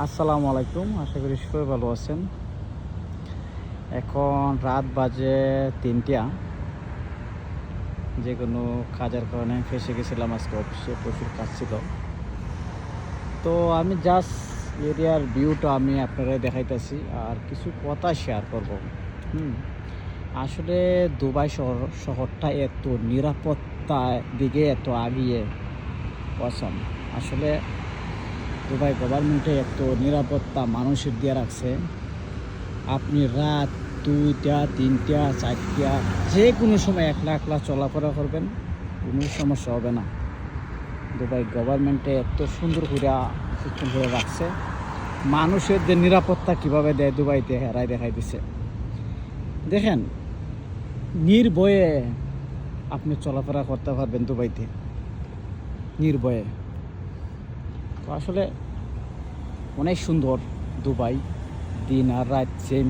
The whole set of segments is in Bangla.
আসসালামু আলাইকুম, আশা করি সবাই ভালো আছেন। এখন রাত বাজে তিনটা। যে কোনো কাজের কারণে ফেসে গেছিলাম, আজকে অফিসে প্রচুর কাজ ছিল। তো আমি জাস্ট এরিয়ার ভিউটা আমি আপনারা দেখাইতেছি, আর কিছু কথা শেয়ার করব। হুম, আসলে দুবাই শহর, শহরটা এত নিরাপত্তার দিকে এত আগিয়ে পছন্দ আসলে দুবাই গভর্নমেন্টে এত নিরাপত্তা মানুষের দিয়ে রাখছে। আপনি রাত দুইটা, তিনটা, চারটা, যে কোনো সময় একলা একলা চলাফেরা করবেন, কোনো সমস্যা হবে না। দুবাই গভর্নমেন্টে এত সুন্দর করে সিস্টেম করে রাখছে। মানুষের যে নিরাপত্তা কীভাবে দেয় দুবাইতে হেরাই দেখাই দিছে। দেখেন, নির্ভয়ে আপনি চলাফেরা করতে পারবেন দুবাইতে। নির্ভয়ে। তো আসলে অনেক সুন্দর দুবাই, দিন আর রাত সেম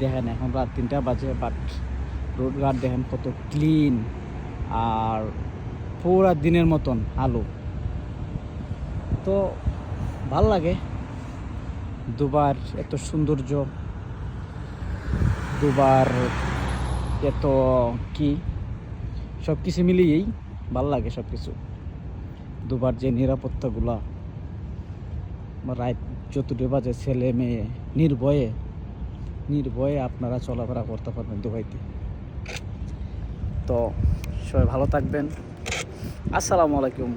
দেখেন এখন রাত তিনটা বাজে বাট রোডঘাট দেখেন কত ক্লিন আর পুরা দিনের মতন আলো। তো ভালো লাগে দুবার এত সৌন্দর্য, দুবার এত কি সব কিছু মিলিয়েই ভালো লাগে সব কিছু দুবার যে নিরাপত্তাগুলা রাত চতুর্থ বাজে, ছেলে মেয়ে নির্ভয়ে নির্ভয়ে আপনারা চলাফেরা করতে পারবেন দুবাইতে। তো সবাই ভালো থাকবেন। আসসালামু আলাইকুম।